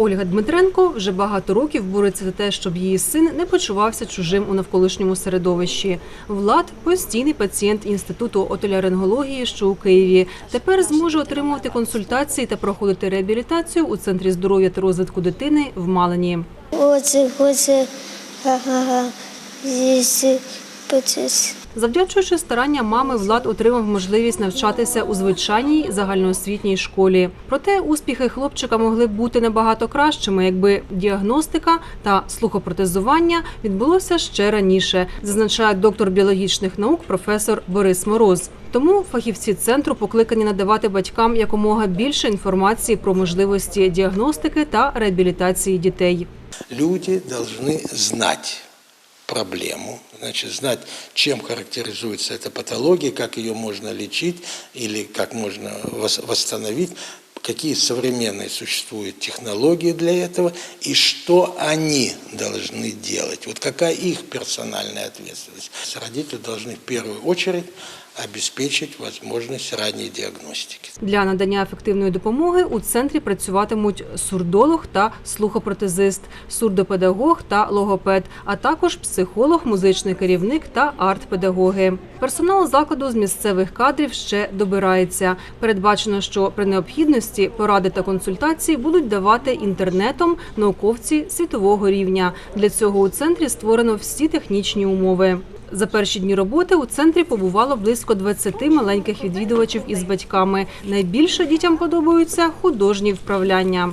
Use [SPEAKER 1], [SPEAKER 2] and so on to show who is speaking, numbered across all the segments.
[SPEAKER 1] Ольга Дмитренко вже багато років бореться за те, щоб її син не почувався чужим у навколишньому середовищі. Влад постійний пацієнт інституту отолярингології, що у Києві. Тепер зможе отримувати консультації та проходити реабілітацію у центрі здоров'я та розвитку дитини в Малині.
[SPEAKER 2] Оце, оце, ага, процес.
[SPEAKER 1] Завдячуючи старання мами, Влад отримав можливість навчатися у звичайній загальноосвітній школі. Проте успіхи хлопчика могли б бути набагато кращими, якби діагностика та слухопротезування відбулося ще раніше, зазначає доктор біологічних наук професор Борис Мороз. Тому фахівці центру покликані надавати батькам якомога більше інформації про можливості діагностики та реабілітації дітей.
[SPEAKER 3] Люди должны знать проблему, значит, знать, чем характеризуется эта патология, как ее можно лечить или как можно восстановить, какие современные существуют технологии для этого и что они должны делать. Вот какая их персональная ответственность. Родители должны в первую очередь обеспечить возможность ранней диагностики.
[SPEAKER 1] Для надання ефективної допомоги у центрі працюватимуть сурдолог та слухопротезист, сурдопедагог та логопед, а також психолог, музичний керівник та арт-педагоги. Персонал закладу з місцевих кадрів ще добирається. Передбачено, що при необхідності поради та консультації будуть давати інтернетом науковці світового рівня. Для цього у центрі створено всі технічні умови. За перші дні роботи у центрі побувало близько 20 маленьких відвідувачів із батьками. Найбільше дітям подобаються художні вправляння.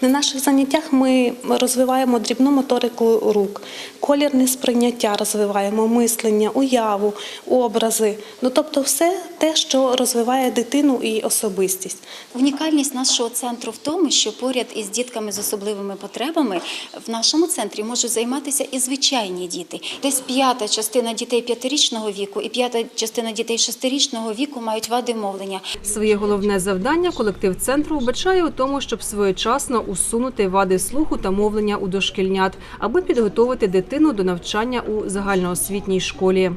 [SPEAKER 4] На наших заняттях ми розвиваємо дрібну моторику рук, колірне сприйняття розвиваємо, мислення, уяву, образи. Ну тобто, все те, що розвиває дитину і особистість.
[SPEAKER 5] Унікальність нашого центру в тому, що поряд із дітками з особливими потребами в нашому центрі можуть займатися і звичайні діти. Десь п'ята частина дітей п'ятирічного віку і п'ята частина дітей шестирічного віку мають вади мовлення.
[SPEAKER 1] Своє головне завдання колектив центру вбачає у тому, щоб своєчасно усунути вади слуху та мовлення у дошкільнят, аби підготовити дитину до навчання у загальноосвітній школі.